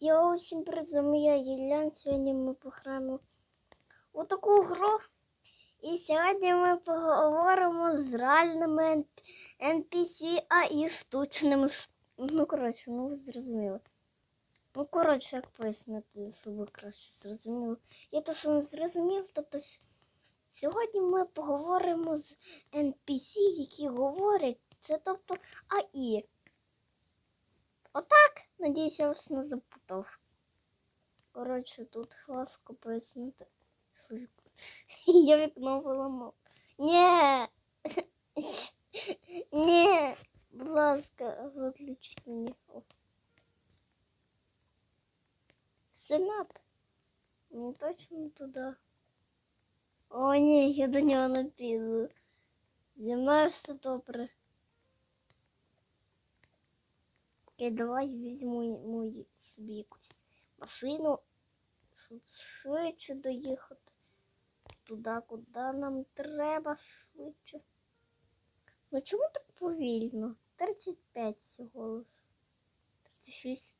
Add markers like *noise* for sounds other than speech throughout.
Я усім призумію Єлян. Сьогодні ми пограємо у таку гру. І сьогодні ми поговоримо з реальними NPC, а і штучними. Ну, коротше, ну ви зрозуміли. Ну, коротше, як пояснити, щоб ви краще зрозуміли. Я то, що не зрозумів, тобто сьогодні ми поговоримо з NPC, які говорять, це тобто АІ. Отак, надіюсь, я вас не запутав. Коротше, тут важко пояснити. *laughs* Я вікно виламав. Ні! *laughs* Ні! Будь ласка, виключіть мені. О. Сенат. Мені точно туди. О, ні, я до нього не піду. Зі мною все добре. Окей, давай візьму мою собі якусь машину, щоб швидше доїхати туди, куди нам треба швидше. Ну чому так повільно? 35 всього лиш. 36.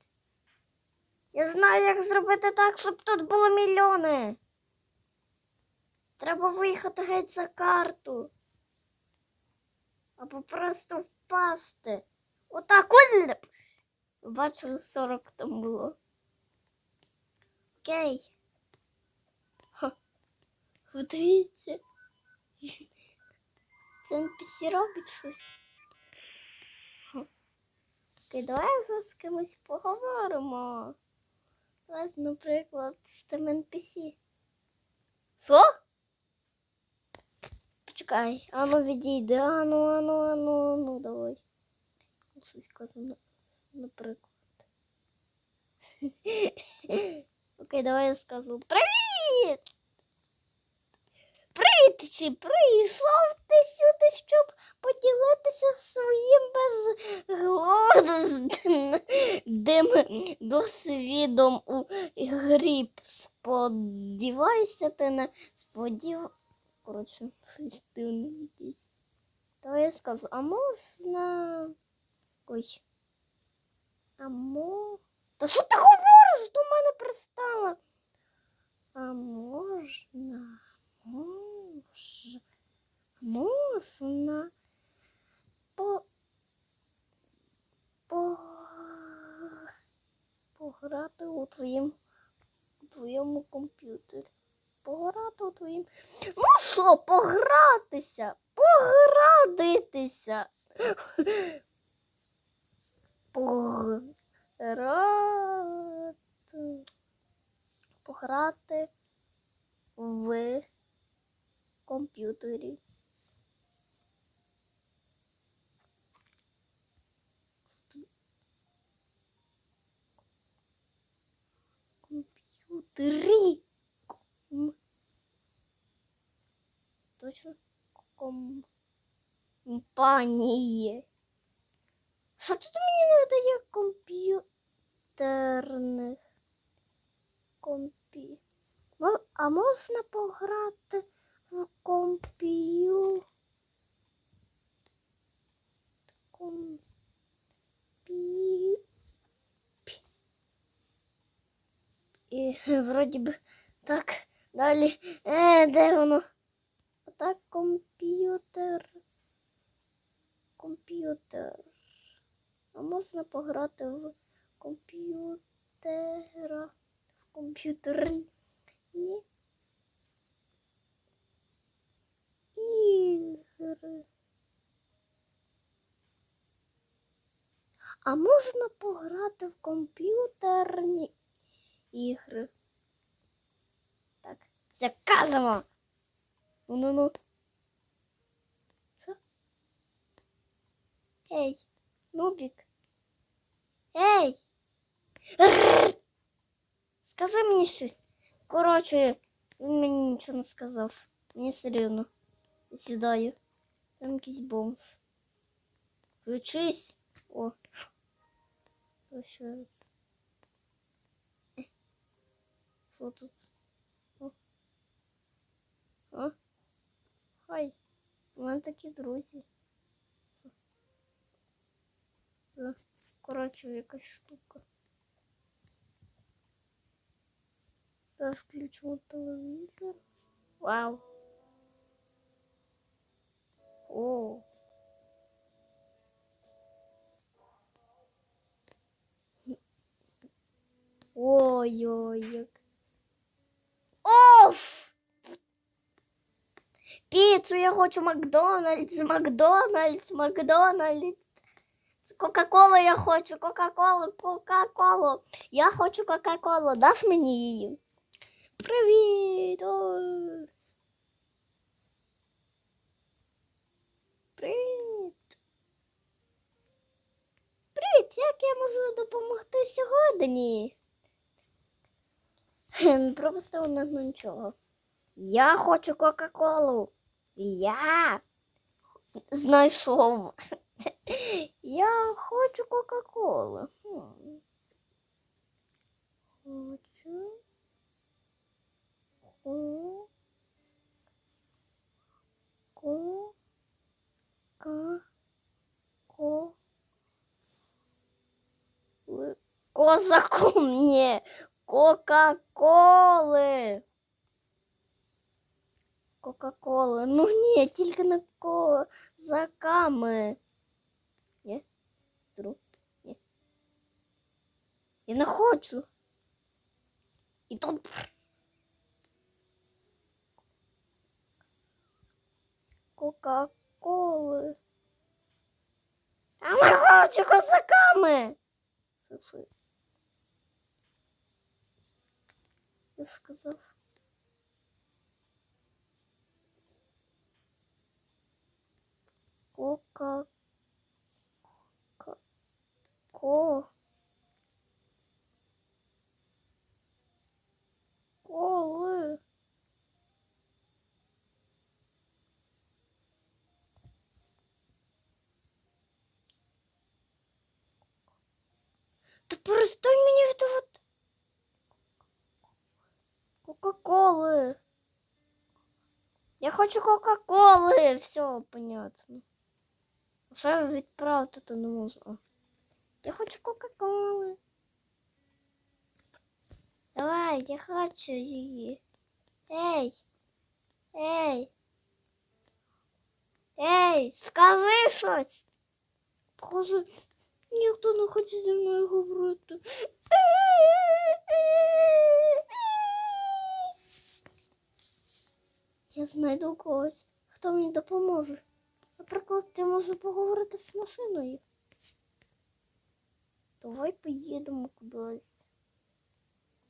Я знаю, як зробити так, щоб тут було мільйони. Треба виїхати геть за карту. Або просто впасти. Отак от. Бачили 40 там було. Окей. Ха. Подивіться. Це NPC робить щось. Окей, давай вже з кимось поговоримо. Давай, наприклад, з тим NPC. Що? Почекай, ану відійди, ану, ану, ану, ану, давай. Щось казано, наприклад. *laughs* Окей, давай я скажу. Привіт! Привіт! Чи прийшов ти сюди, щоб поділитися своїм безглуздим досвідом у грі. Сподівайся, ти не сподів... Коротше, щось дивне якесь. Давай я скажу, а можна. Ой. А мо. Та що ти говориш? До мене пристала. А можна. Мож... Можна. По... По... Пограти у твоїм у твоєму комп'ютері. Пограти у твоїм. Ну що, погратися? Поградитися. Пограти. Пограти в комп'ютері. Комп'ютері. Ком- Точно компанії. Що тут видає комп'ютерних компі. А можна пограти в комп'ю. Компі... пі- І вроді би так далі. Е, де воно? Так, комп'ютер. Комп'ютер. А можна пограти в комп'ютера. В комп'ютер. Ні. Ігри. А можна пограти в комп'ютерні ігри? Так, заказимо. Ну-ну-ну. Ей, Нубік. Ей! Рррр! Скажи мені щось. Коротше, він мені нічого не сказав. Мені все рівно. Я сідаю. Там якийсь бомж. Включись. О. О, ще раз. Е. Що тут? О. О. Хай. У мене такі друзі. Е, Коротше, якась штука. Я включу телевізор. Вау. О. Ой-ой, як. Оф! Піцу я хочу Макдональдс, Макдональдс, Макдональдс. Кока-колу я хочу, Кока-колу, Кока-колу. Я хочу Кока-колу. Даш мені її? Привіт! Привіт! Привіт! Як я можу допомогти сьогодні? Просто у нас нічого. Я хочу Кока-Колу. Я знайшов. Я хочу Кока-Колу. Хочу. Ко. Ко. Ка. Ко. Козаку мне. Кока-коли. Кока-коли. Ну ні, тільки не козаками Ні? Стру. Ні. Я не хочу. І тут. Кока-коли. А ми хочу козаками. Що це? Я сказав. Кока. Ко. Ко. Коли. Та перестань мені вдавати. Кока-коли. Я хочу Кока-коли. Все понятно. Вже відправити то не можу. А. Я хочу Кока-коли. Давай, я хочу її. Ей. Ей. Ей, скажи щось. Боже, ніхто не хоче зі мною говорити. Я знайду когось, хто мені допоможе. Наприклад, я можу поговорити з машиною. Давай поїдемо кудись.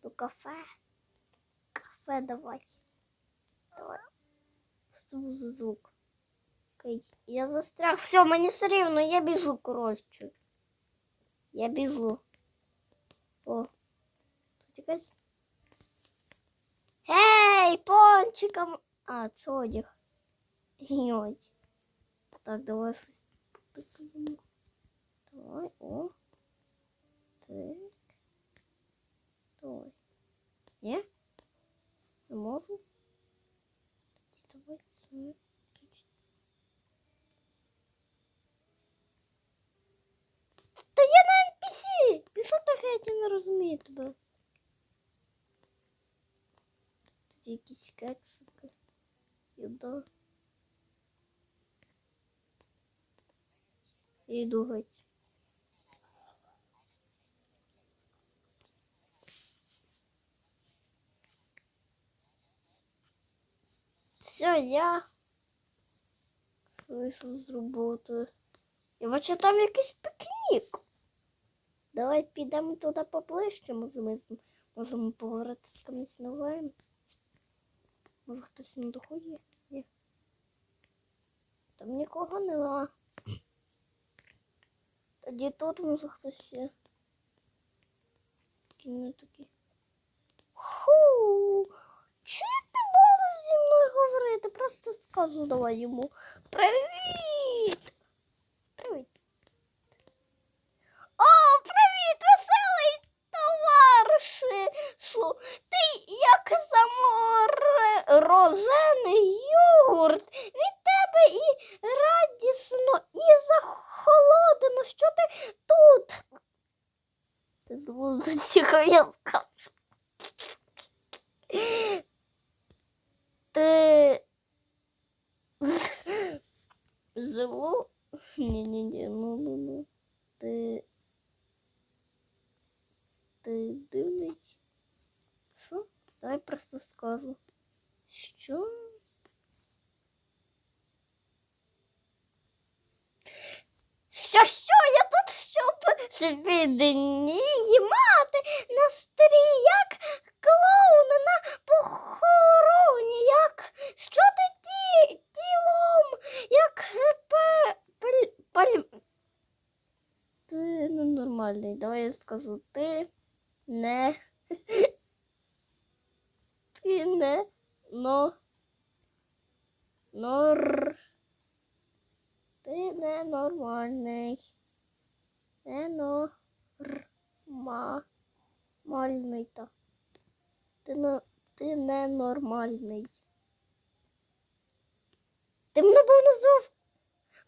До кафе. Кафе давай. Давай. Звузи звук. Окей. Я застряг. Все, мені все рівно, я біжу, коротше. Я біжу. О. Тут якась. Гей, пончиком. А, це одяг. Йой. Так, давай щось потикаємо. Давай, о. Так. Давай. Ні? Не можу. Давай це. Та я на NPC! Пішов так я не розумію тебе. Тут якісь кексики. Я йду геть. Все, я вийшов з роботи. Я бачу, там якийсь пікнік. Давай підемо туди поближче, може ми можемо поговорити з кимось новим. Може хтось духу є? Ні. Там нікого нема. Тоді тут може хтось є. Ким такі. Ху! Чи зі мною говорити? Просто скажу йому. Привіт! Привіт. О, привіт, веселий товаришу! Ти як заморожений йогурт. Від тебе і радісно, і захолодено. Що ти тут? Ти з вулиці *laughs* я скажу ты живу Не-не-не, ну-ну-ну. Ты... Ти дивний. Що? Давай просто скажу. Що? Що, що? Я тут щоб собі дніємо? Скажу, ти не ти не но нор ти ненормальний. Ненормальний та. Ти, не, ти ненормальний. Ти мене був назвав.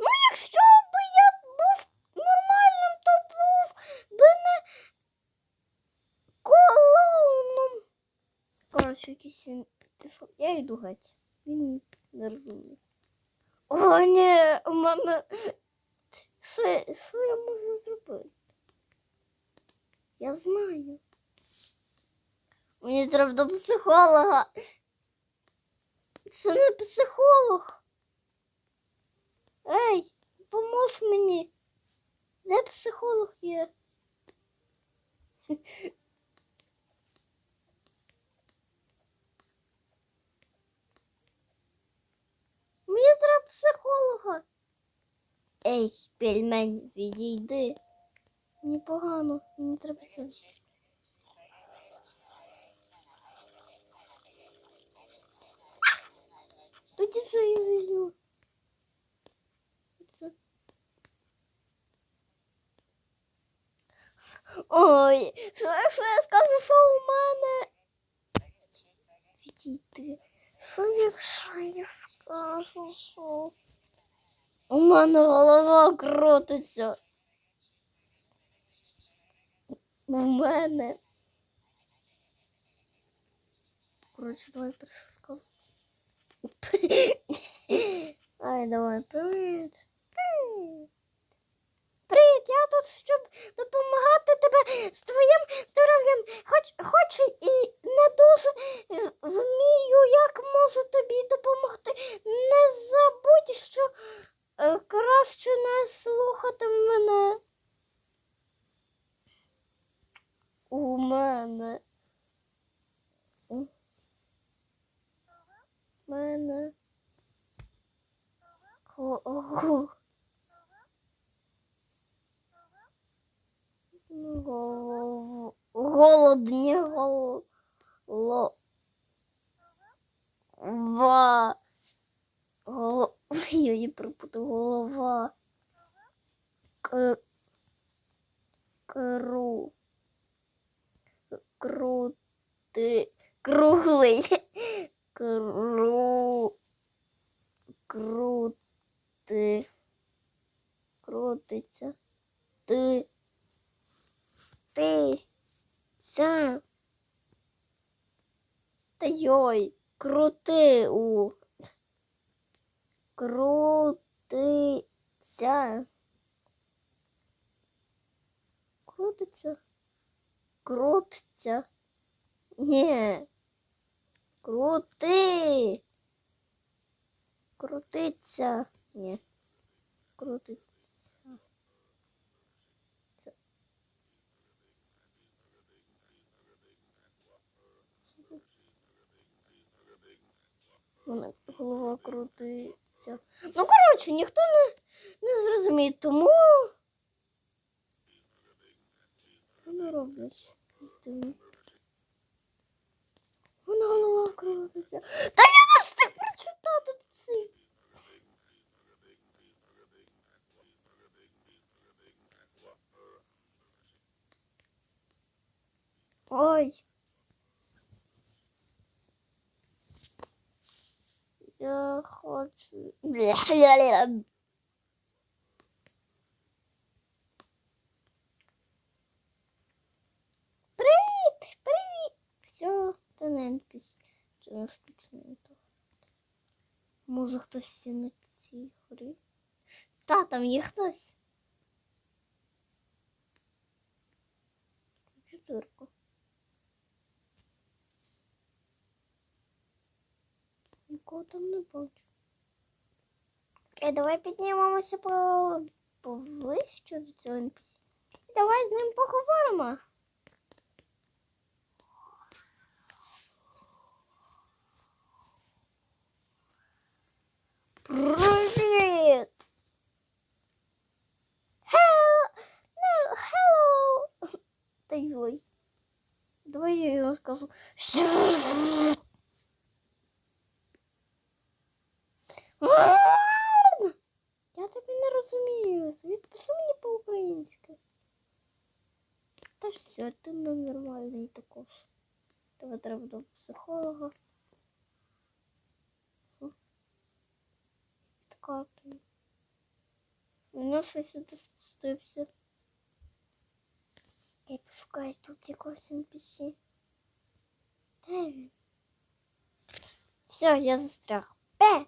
Ну, якщо би я був нормальним, то був би не клоуном. Якийсь він пішов. Я йду геть. Він не розуміє. О, ні, у мене. Що, що я можу зробити? Я знаю. Мені треба до психолога. Це не психолог. Ей, помож мені. Де психолог є? Мені треба психолога. Ей, пельмень, відійди. Мені погано, мені треба це. Тоді це я візьму. Ой, що, я скажу, що у мене? Відійди. Що я скажу, що? У мене голова крутиться. У мене. Коротше, давай скажу. Ай, давай, привіт. Привіт, я тут, щоб допомагати тебе з твоїм здоров'ям. Хоч, хоч і не дуже вмію, як можу тобі допомогти. Не забудь, що краще не слухати мене. У мене. У мене. Го- го- Голов... Голодні голова. Голова. *laughs* Я її припутав. Голова. К... Кру. Крути. Круглий. *laughs* Кру. Крути. Крутиться. Ти. Ти. Ця. Та йой. Крути у. Крутиться. Крутиться. Крутиться. Ні. Крути. Крутиться. Ні. Крутиться. Це. Мене голова крутиться. Ну, коротше, ніхто не, не зрозуміє, тому. Вони роблять. Вона голова крутиться. Та я не встиг прочитати цей. Ой. Я хочу. Привіт! Привіт! Все, це не NPC. Це не штучний то. Може хтось цій горі? Та, там є хтось. Нікого там не бачу. Окей, давай піднімемося по повище до цього NPC. Давай з ним поговоримо. Привіт! Hello! No, hello! Та йой. Давай я йому скажу. Я тебе не розумію. Відпиши мені по-українськи. Та все, ти ненормальний також. Тебе треба до психолога. Фу. Така ти. Мене щось сюди спустився. Я пошукаю тут якогось NPC. Де він? Все, я застряг. Пе!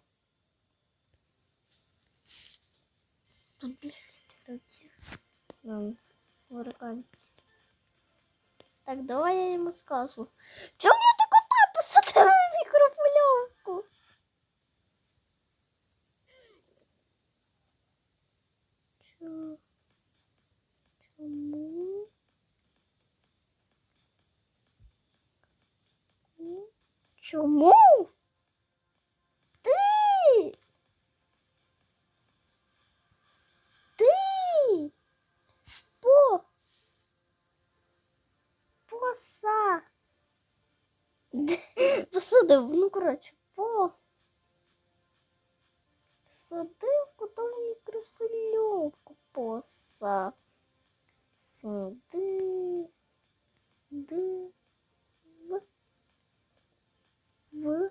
Тут більшість. Нам американці. Так, давай я йому скажу. Чому Посадив, ну коротше, по. Садив кота в мікрофильовку поса. Сади. Ди. В. В.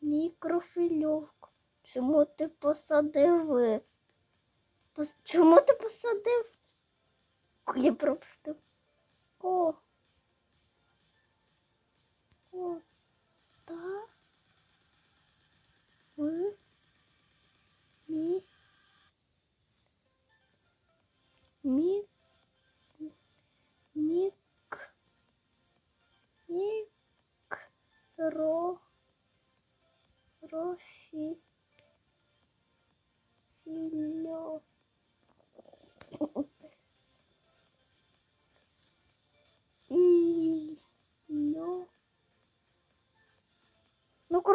Мікрофильовку. Чому ти посадив? Чому ти посадив? Я пропустив. О. О. Та. В. Мі. Мі.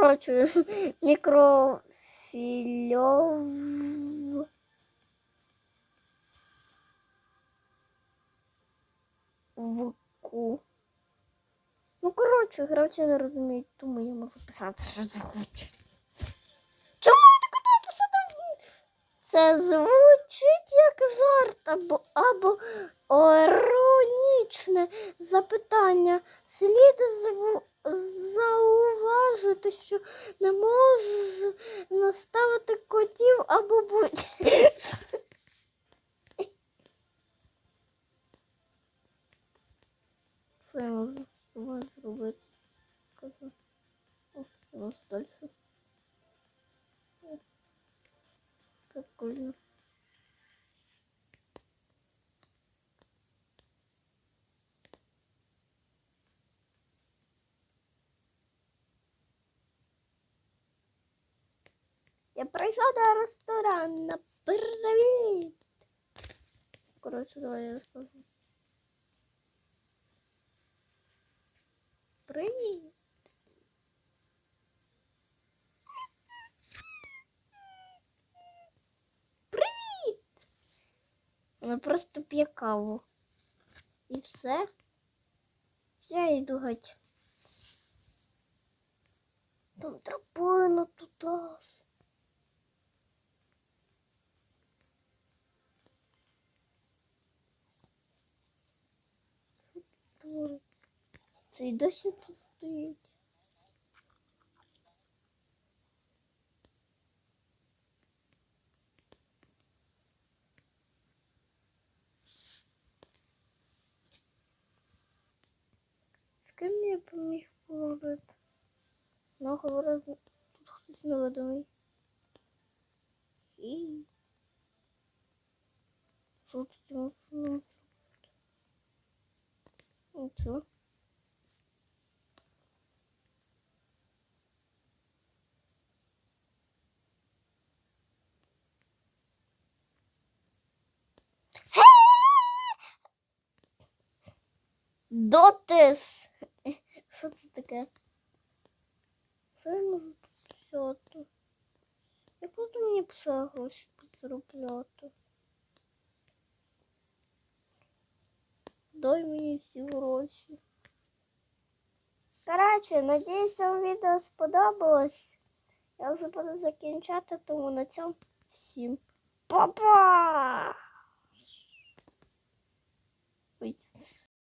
Коротше, *laughs* мікрофільов. Вку. Ну, коротше, гравці не розуміють, тому я можу писати, що це хоче. Чому ти кота посадив? Це звучить як жарт або, або іронічне запитання. Слід зву- зауважити, що не можу наставити котів або будь. Що я зробити? Кажу. О, у нас далі. Прикольно. Я прийшов до ресторану. Привіт! Коротше, давай я розкажу. Привіт! Привіт! Вона просто п'є каву. І все. Я йду геть. Там драбина туди. І досі тут стоїть. З ким я поміг поговорити? Ну, говорив, тут хтось невидимий. І... Що тут у нас у нас? Нічого. Дотис. Що це таке? Що я можу тут взяти? Як тут мені писали гроші заробляти? Дай мені всі гроші. Коротше, надіюсь, вам відео сподобалось. Я вже буду закінчати, тому на цьому всім па-па! Ой,